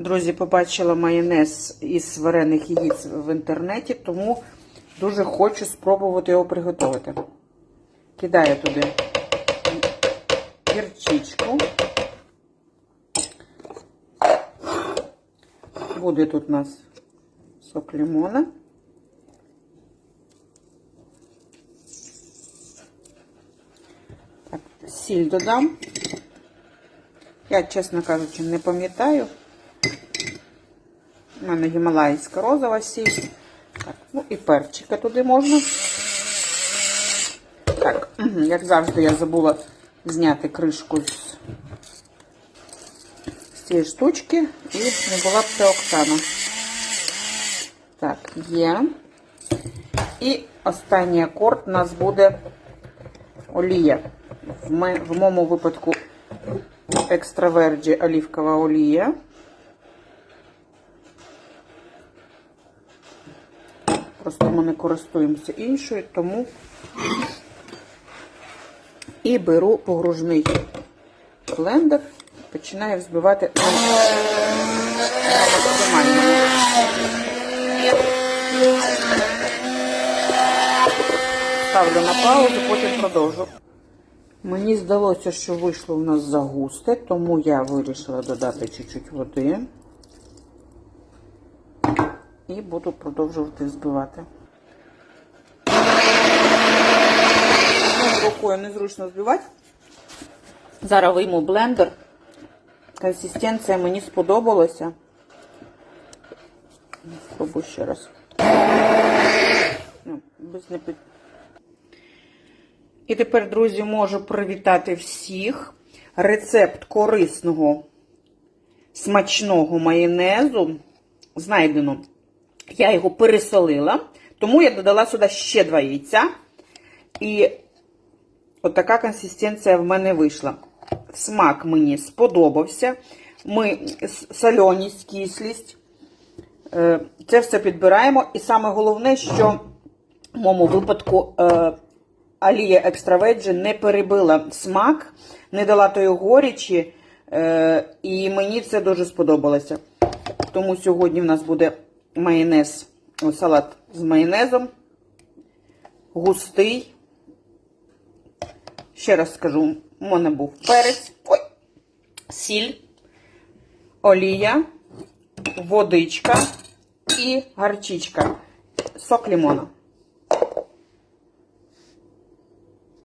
Друзі, побачила майонез із варених яєць в інтернеті, тому дуже хочу спробувати його приготувати. Кидаю туди гірчичку. Буде тут у нас сок лимона. Сіль додам. Я, чесно кажучи, не пам'ятаю. У мене гімалайська розова сіль. Ну і перчика туди можна. Так, як завжди, я забула зняти кришку з, з цієї штучки і не була б це Оксана. Так, є. І останній акорд у нас буде олія. В моєму випадку екстраверджі олівкова олія. Просто ми не користуємося іншою, тому і беру погружний блендер, починаю взбивати. Ставлю на паузу, потім продовжу. Мені здалося, що вийшло у нас загусте, тому я вирішила додати чуть-чуть води. І буду продовжувати збивати. Рукою незручно збивати. Зараз вийму блендер. Консистенція мені сподобалася. Спробую ще раз. Ну, без І тепер, друзі, можу привітати всіх. Рецепт корисного, смачного майонезу знайдено. Я його пересолила, тому я додала сюди ще два яйця. І отака консистенція в мене вийшла. Смак мені сподобався. Ми соляність, кислість. Е, Це все підбираємо. І саме головне, що в моєму випадку е, Алія екстраведжі не перебила смак, не дала тої горічі. Е, І мені це дуже сподобалося. Тому сьогодні в нас буде майонез, салат з майонезом. Густий. Ще раз скажу, у мене був перець, ой, сіль, олія, водичка і гарчичка, сок лимона.